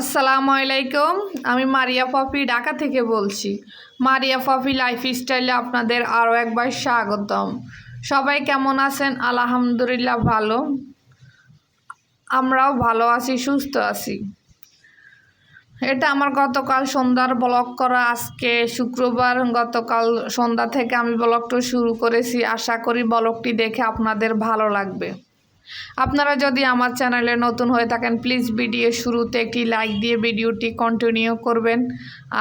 আসসালামু আলাইকুম, আমি মারিয়া পপি ঢাকা থেকে বলছি। মারিয়া পপি লাইফ স্টাইলে আপনাদের আরও একবার স্বাগতম। সবাই কেমন আছেন? আলহামদুলিল্লাহ ভালো। আমরাও ভালো আছি, সুস্থ আছি। এটা আমার গতকাল সন্ধ্যার ব্লগ করা, আজকে শুক্রবার গতকাল সন্ধ্যা থেকে আমি ব্লগটা শুরু করেছি। আশা করি ব্লগটি দেখে আপনাদের ভালো লাগবে। আপনারা যদি আমার চ্যানেলে নতুন হয়ে থাকেন প্লিজ ভিডিও শুরুতে একটি লাইক দিয়ে ভিডিওটি কন্টিনিউ করবেন।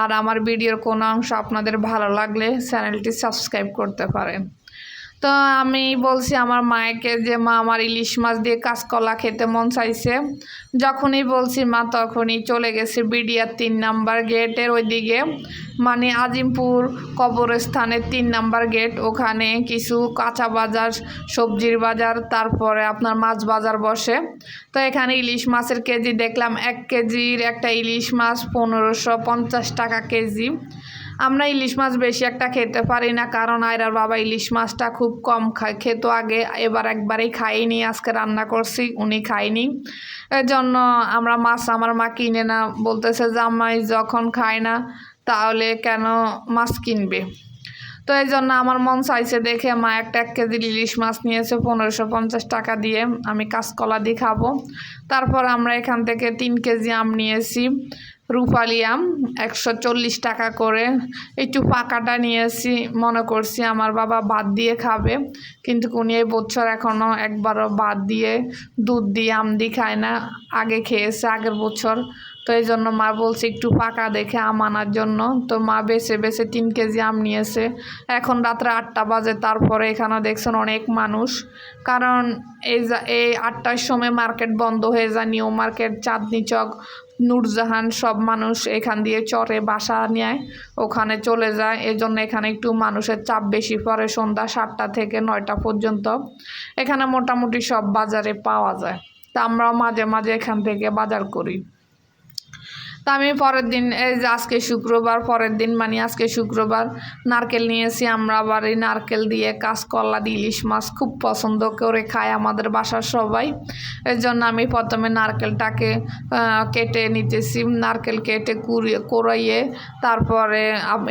আর আমার ভিডিওর কোনো অংশ আপনাদের ভালো লাগলে চ্যানেলটি সাবস্ক্রাইব করতে পারেন। তো আমি বলছি আমার মায়েকে যে, মা, আমার ইলিশ মাছ দিয়ে কাঁচকলা খেতে মন চাইছে। যখনই বলছি, মা, তখনই চলে গেছে বিডিয়ার তিন নাম্বার গেটের ওইদিকে। মানে আজিমপুর কবরস্থানের তিন নাম্বার গেট। ওখানে কিছু কাঁচা বাজার, সবজির বাজার, তারপরে আপনার মাছ বাজার বসে। তো এখানে ইলিশ মাছের কেজি দেখলাম এক কেজির একটা ইলিশ মাছ পনেরোশো পঞ্চাশ টাকা কেজি। আমরা ইলিশ মাছ বেশি একটা খেতে পারি না, কারণ আয়রার বাবা ইলিশ মাছটা খুব কম খায়। খেত আগে, এবার একবারেই খাইনি, আজকে রান্না করছি, উনি খায়নি। এর জন্য আমরা মাছ আমার মা কিনে না, বলতেছে জামাই যখন খায় না, তাহলে কেন মাছ কিনবে? তো এই জন্য আমার মন চাইছে দেখে মা একটা এক কেজি ইলিশ মাছ নিয়েছে, পনেরোশো পঞ্চাশ টাকা দিয়ে, আমি কাঁচকলা দিয়ে খাব। তারপর আমরা এখান থেকে তিন কেজি আম নিয়েছি। রূপালি আম একশো চল্লিশ টাকা করে। একটু পাকাটা নিয়েছি, মনে করছি আমার বাবা বাদ দিয়ে খাবে। কিন্তু উনি এই বছর এখনও একবারও বাদ দিয়ে দুধ দিয়ে আম দিয়ে খায় না, আগে খেয়েছে আগের বছর। তো এই জন্য মা বলছে একটু পাকা দেখে আম আনার জন্য। তো মা বেছে বেছে তিন কেজি আম নিয়েছে। এখন রাত্রে আটটা বাজে, তারপরে এখানে দেখছেন অনেক মানুষ। কারণ এই যা, এই আটটার সময় মার্কেট বন্ধ হয়ে যায়, নিউ মার্কেট, চাঁদনি চক নূরজাহান সব মানুষ এখান দিয়ে চরে বাসা নেয়, ওখানে চলে যায়। এজন্য এখানে একটু মানুষের চাপ বেশি পড়ে সন্ধ্যা সাতটা থেকে নয়টা পর্যন্ত। এখানে মোটামুটি সব বাজারে পাওয়া যায়। তা আমরাও মাঝে মাঝে এখান থেকে বাজার করি। তা আমি পরের দিন, এই যে আজকে শুক্রবার, পরের দিন মানে আজকে শুক্রবার, নারকেল নিয়েছি আমরা আবার। এই নারকেল দিয়ে কাঁচকলা দিয়ে ইলিশ মাছ খুব পছন্দ করে খায় আমাদের বাসার সবাই। এর জন্য আমি প্রথমে নারকেলটাকে কেটে নিতেছি। নারকেল কেটে কুড়িয়ে কোড়াইয়ে তারপরে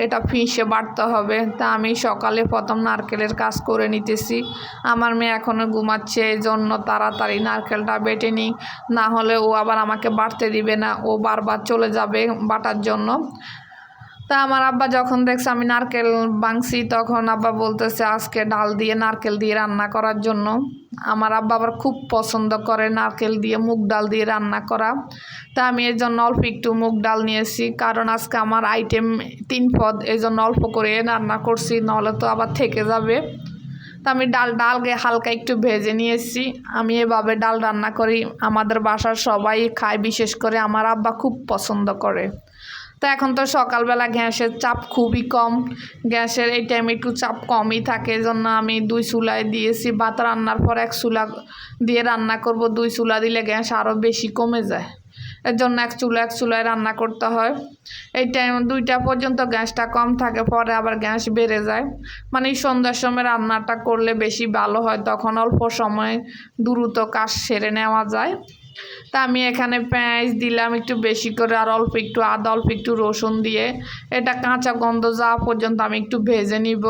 এটা ফিসে বাটতে হবে। তা আমি সকালে প্রথম নারকেলের কাজ করে নিতেছি। আমার মেয়ে এখনও ঘুমাচ্ছে, এই জন্য তাড়াতাড়ি নারকেলটা বেটে নিই। না হলে ও আবার আমাকে বাটতে দিবে না। ও বারবার চলে যাবে বাটার জন্য। তা আমার আব্বা যখন দেখছে আমি নারকেল বাংছি তখন আব্বা বলতেছে, আজকে ডাল দিয়ে নারকেল দিয়ে রান্না করার জন্য। আমার আব্বা আবার খুব পছন্দ করে নারকেল দিয়ে মুগ ডাল দিয়ে রান্না করা। তা আমি এর জন্য অল্প একটু মুগ ডাল নিয়েছি, কারণ আজকে আমার আইটেম তিন পদ এই জন্য অল্প করে রান্না করছি নাহলে তো আবার থেকে যাবে। তা আমি ডাল, ডালকে হালকা একটু ভেজে নিয়েছি। আমি এভাবে ডাল রান্না করি। আমাদের বাসার সবাই খায়, বিশেষ করে আমার আব্বা খুব পছন্দ করে। তো এখন তো সকালবেলা গ্যাসের চাপ খুবই কম। গ্যাসের এই টাইমে একটু চাপ কমই থাকে। জন্য আমি দুই চুলায় দিয়েছি ভাত। রান্নার পর এক চুলা দিয়ে রান্না করব। দুই চুলা দিলে গ্যাস আরও বেশি কমে যায়। এর জন্য এক চুলা এক চুলায় রান্না করতে হয়। এই টাইম দুইটা পর্যন্ত গ্যাসটা কম থাকে, পরে আবার গ্যাস বেড়ে যায়। মানে সন্ধ্যার সময় রান্নাটা করলে বেশি ভালো হয়, তখন অল্প সময়ে দ্রুত কাজ সেরে নেওয়া যায়। তা আমি এখানে পেঁয়াজ দিলাম একটু বেশি করে, আর অল্প একটু আদা, অল্প একটু রসুন দিয়ে। এটা কাঁচা গন্ধ যাওয়া পর্যন্ত আমি একটু ভেজে নিব।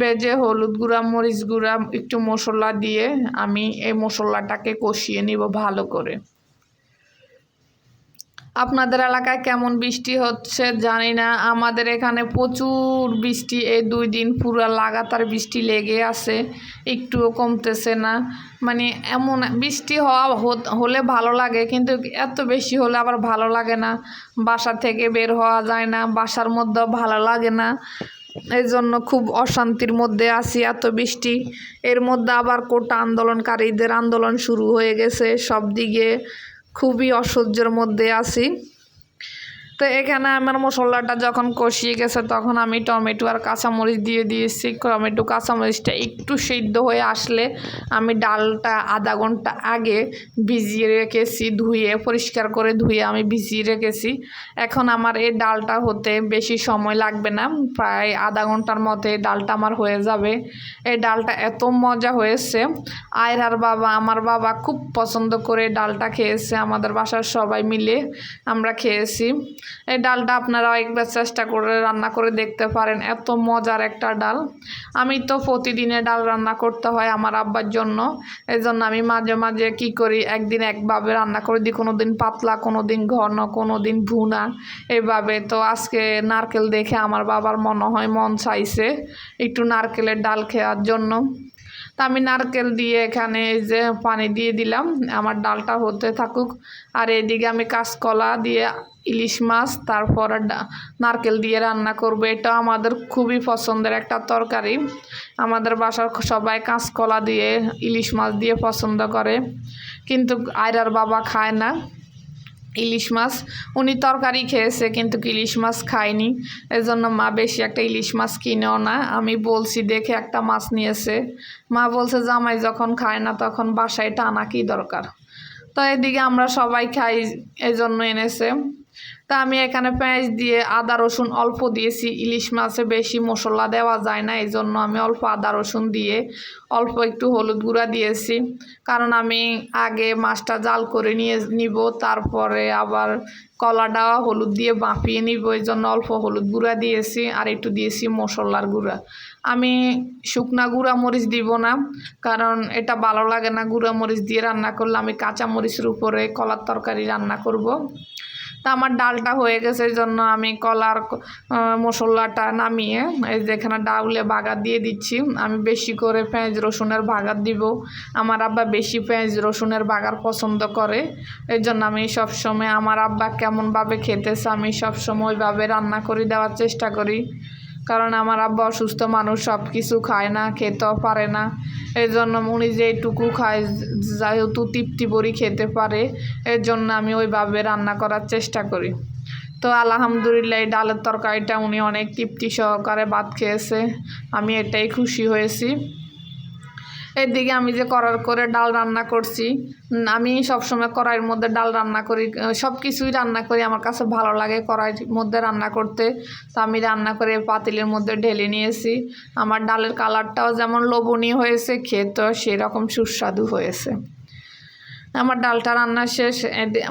ভেজে হলুদ গুঁড়া, মরিচ গুঁড়া, একটু মশলা দিয়ে আমি এই মশলাটাকে কষিয়ে নিব ভালো করে। আপনাদের এলাকায় কেমন বৃষ্টি হচ্ছে জানি না। আমাদের এখানে প্রচুর বৃষ্টি, এই দুই দিন পুরো লাগাতার বৃষ্টি লেগে আছে, একটুও কমতেছে না। মানে এমন বৃষ্টি হওয়া হলে ভালো লাগে, কিন্তু এত বেশি হলে আবার ভালো লাগে না। বাসা থেকে বের হওয়া যায় না, বাসার মধ্যেও ভালো লাগে না। এই জন্য খুব অশান্তির মধ্যে আছি এত বৃষ্টি। এর মধ্যে আবার কোটা আন্দোলনকারীদের আন্দোলন শুরু হয়ে গেছে, সব দিকে খুবই অসহ্যর মধ্যে আছি। তো এখানে আমার মশলাটা যখন কষিয়ে গেছে, তখন আমি টমেটো আর কাঁচামরিচ দিয়ে দিয়েছি। টমেটো, কাঁচামরিচটা একটু সিদ্ধ হয়ে আসলে আমি ডালটা আধা ঘণ্টা আগে ভিজিয়ে রেখেছি, ধুয়ে, পরিষ্কার করে ধুয়ে আমি ভিজিয়ে রেখেছি। এখন আমার এই ডালটা হতে বেশি সময় লাগবে না, প্রায় আধা ঘণ্টার মধ্যে ডালটা আমার হয়ে যাবে। এই ডালটা এত মজা হয়েছে। আয়রার বাবা, আমার বাবা খুব পছন্দ করে ডালটা খেয়েছে, আমাদের বাসার সবাই মিলে আমরা খেয়েছি। এই ডালটা আপনারাও একবার চেষ্টা করে রান্না করে দেখতে পারেন, এত মজার একটা ডাল। আমি তো প্রতিদিনে ডাল রান্না করতে হয় আমার আব্বার জন্য এই জন্য আমি মাঝে মাঝে কি করি, একদিন একভাবে রান্না করে দিই কোনো দিন পাতলা কোনো দিন ঘন কোনো দিন ভুনা, এভাবে। তো আজকে নারকেল দেখে আমার বাবার মনে হয় মন চাইছে একটু নারকেলের ডাল খাওয়ার জন্য। তা আমি নারকেল দিয়ে এখানে এই যে পানি দিয়ে দিলাম। আমার ডালটা হতে থাকুক। আর এদিকে আমি কাঁচকলা দিয়ে ইলিশ মাছ, তারপর নারকেল দিয়ে রান্না করব। এটা আমাদের খুবই পছন্দের একটা তরকারি। আমাদের বাসার সবাই কাঁচকলা দিয়ে, ইলিশ মাছ দিয়ে পছন্দ করে। কিন্তু আয়রার বাবা খায় না। ইলিশ মাছ। উনি তরকারি খেয়েছে, কিন্তু ইলিশ মাছ খায়নি। এই জন্য মা বেশি একটা ইলিশ মাছ কিনেও না। আমি বলছি, দেখে একটা মাছ নিয়েছে। মা বলছে, জামাই যখন খায় না তখন বাসায় টানা কি দরকার? তো এদিকে আমরা সবাই খাই এই জন্য এনেছে। তা আমি এখানে পেঁয়াজ দিয়ে আদা, রসুন অল্প দিয়েছি। ইলিশ মাছে বেশি মশলা দেওয়া যায় না এই জন্য আমি অল্প আদা, রসুন দিয়ে অল্প একটু হলুদ গুঁড়া দিয়েছি। কারণ আমি আগে মাছটা জাল করে নিয়ে নিব, তারপরে আবার কলাটা হলুদ দিয়ে বাঁপিয়ে নিব এই জন্য অল্প হলুদ গুঁড়া দিয়েছি আর একটু দিয়েছি মশলার গুঁড়া। আমি শুকনা গুঁড়া মরিচ দিব না, কারণ এটা ভালো লাগে না। গুঁড়া মরিচ দিয়ে রান্না করলে আমি কাঁচা মরিচের উপরে কলার তরকারি রান্না করব। তা আমার ডালটা হয়ে গেছে, এই জন্য আমি কলার মশলাটা নামিয়ে এই যে এখানে ডাউলে বাগার দিয়ে দিচ্ছি। আমি বেশি করে পেঁয়াজ রসুনের বাগার দিব। আমার আব্বা বেশি পেঁয়াজ রসুনের বাগার পছন্দ করে। এই জন্য আমি সবসময়, আমার আব্বা কেমনভাবে খেতেছে, আমি সবসময় ওইভাবে রান্না করে দেওয়ার চেষ্টা করি। কারণ আমার আব্বা অসুস্থ, মানুষ সব কিছু খায় না, খেতেও পারে না। এই জন্য উনি যেটুকু খায় যেহেতু তৃপ্তি ভরি খেতে পারে। এর জন্য আমি ওইভাবে রান্না করার চেষ্টা করি। তো আলহামদুলিল্লাহ, এই ডালের তরকারিটা উনি অনেক তৃপ্তি সহকারে ভাত খেয়েছে। আমি এটাই খুশি হয়েছি। এদিকে আমি যে করার করে ডাল রান্না করছি আমি সবসময় কড়াইয়ের মধ্যে ডাল রান্না করি সব কিছুই রান্না করি, আমার কাছে ভালো লাগে কড়াইয়ের মধ্যে রান্না করতে। তো আমি রান্না করে পাতিলের মধ্যে ঢেলে নিয়েছি। আমার ডালের কালারটাও যেমন লোভনীয় হয়েছে, খেতেও সেরকম সুস্বাদু হয়েছে। আমার ডালটা রান্না শেষ।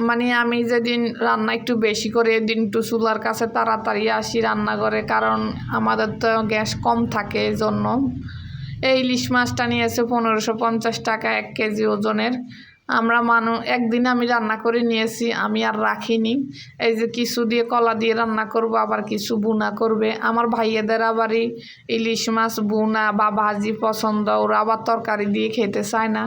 মানে আমি যেদিন রান্না একটু বেশি করে, এদিন একটু চুলার কাছে তাড়াতাড়ি আসি রান্না করে কারণ আমাদের তো গ্যাস কম থাকে এই জন্য এই ইলিশ মাছটা নিয়েছে পনেরোশো পঞ্চাশ টাকা এক কেজি ওজনের। আমরা মানুষ একদিন আমি রান্না করে নিয়েছি, আমি আর রাখিনি। এই যে কিছু দিয়ে কলা দিয়ে রান্না করব, আবার কিছু বুনা করবে। আমার ভাইয়েদের আবারই ইলিশ মাছ বুনা বা ভাজি পছন্দ, ওরা আবার তরকারি দিয়ে খেতে চায় না।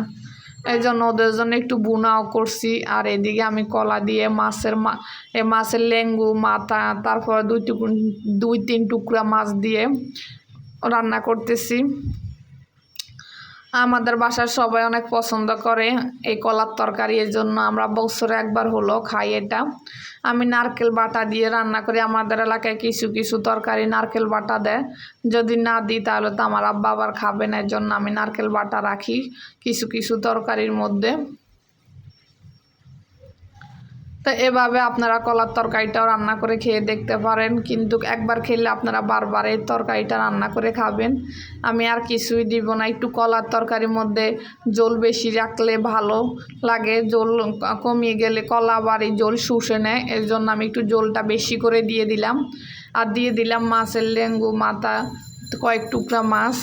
এই জন্য ওদের জন্য একটু বুনাও করছি। আর এদিকে আমি কলা দিয়ে মাছের মা, এ মাছের লেঙ্গু, মাথা, তারপর দুই টুকু দুই তিন টুকরা মাছ দিয়ে রান্না করতেছি। আমাদের বাসার সবাই অনেক পছন্দ করে এই কলার তরকারি, এর জন্য আমরা বছরে একবার হলো খাই এটা। আমি নারকেল বাটা দিয়ে রান্না করি। আমাদের এলাকায় কিছু কিছু তরকারি নারকেল বাটা দেয়। যদি না দিই তাহলে তো আমার আব্বা আবার খাবে না। এর জন্য আমি নারকেল বাটা রাখি কিছু কিছু তরকারির মধ্যে। তো এভাবে আপনারা কলার তরকারিটাও রান্না করে খেয়ে দেখতে পারেন। কিন্তু একবার খেলে আপনারা বারবার এই তরকারিটা রান্না করে খাবেন। আমি আর কিছুই দিব না। একটু কলার তরকারির মধ্যে জল বেশি রাখলে ভালো লাগে। জল কমিয়ে গেলে কলা এই জল শুষে নেয়। এর জন্য আমি একটু জলটা বেশি করে দিয়ে দিলাম। আর দিয়ে দিলাম মাছের লেঙ্গু, মাথা, কয়েক টুকরা মাছ।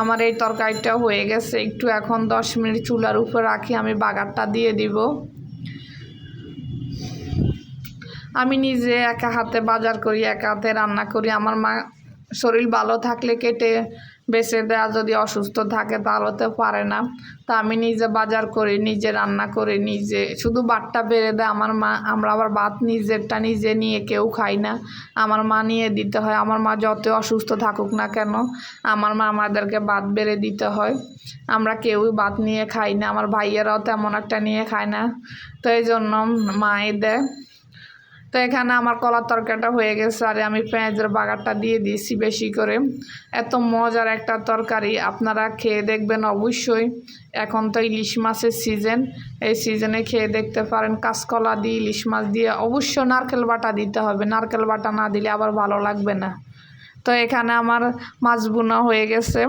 আমার এই তরকারিটা হয়ে গেছে। একটু এখন দশ মিনিট চুলার উপর রাখি। আমি বাগারটা দিয়ে দিব। আমি নিজে একা হাতে বাজার করি, একা হাতে রান্না করি। আমার মা শরীর ভালো থাকলে কেটে বেছে দেয়া, যদি অসুস্থ থাকে তাহলে তো পারে না। তা আমি নিজে বাজার করি, নিজে রান্না করি, নিজে শুধু বাটটা বেড়ে দেয়। আমার মা, আমরা আবার ভাত নিজেরটা নিজে নিয়ে কেউ খাই না। আমার মা নিয়ে দিতে হয়। আমার মা যত অসুস্থ থাকুক না কেন, আমার মা আমাদেরকে ভাত বেড়ে দিতে হয়। আমরা কেউই ভাত নিয়ে খাই না। আমার ভাইয়েরাও তেমন একটা নিয়ে খায় না। তো এই জন্য মায়ে দেয় তো এখানে আমার কলার তরকারিটা হয়ে গেছে আর আমি পেঁয়াজের বাগারটা দিয়ে দিয়েছি বেশি করে। এত মজার একটা তরকারি, আপনারা খেয়ে দেখবেন অবশ্যই। এখন তো ইলিশ মাছের সিজন এই সিজনে খেয়ে দেখতে পারেন কাঁচকলা দিয়ে ইলিশ মাছ দিয়ে। অবশ্য নারকেল বাটা দিতে হবে, নারকেল বাটা না দিলে আবার ভালো লাগবে না। তো এখানে আমার মাছ বোনা হয়ে গেছে।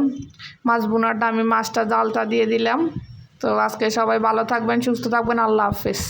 মাছ বোনাটা আমি মাছটা জালটা দিয়ে দিলাম। তো আজকে সবাই ভালো থাকবেন, সুস্থ থাকবেন, আল্লাহ হাফেজ।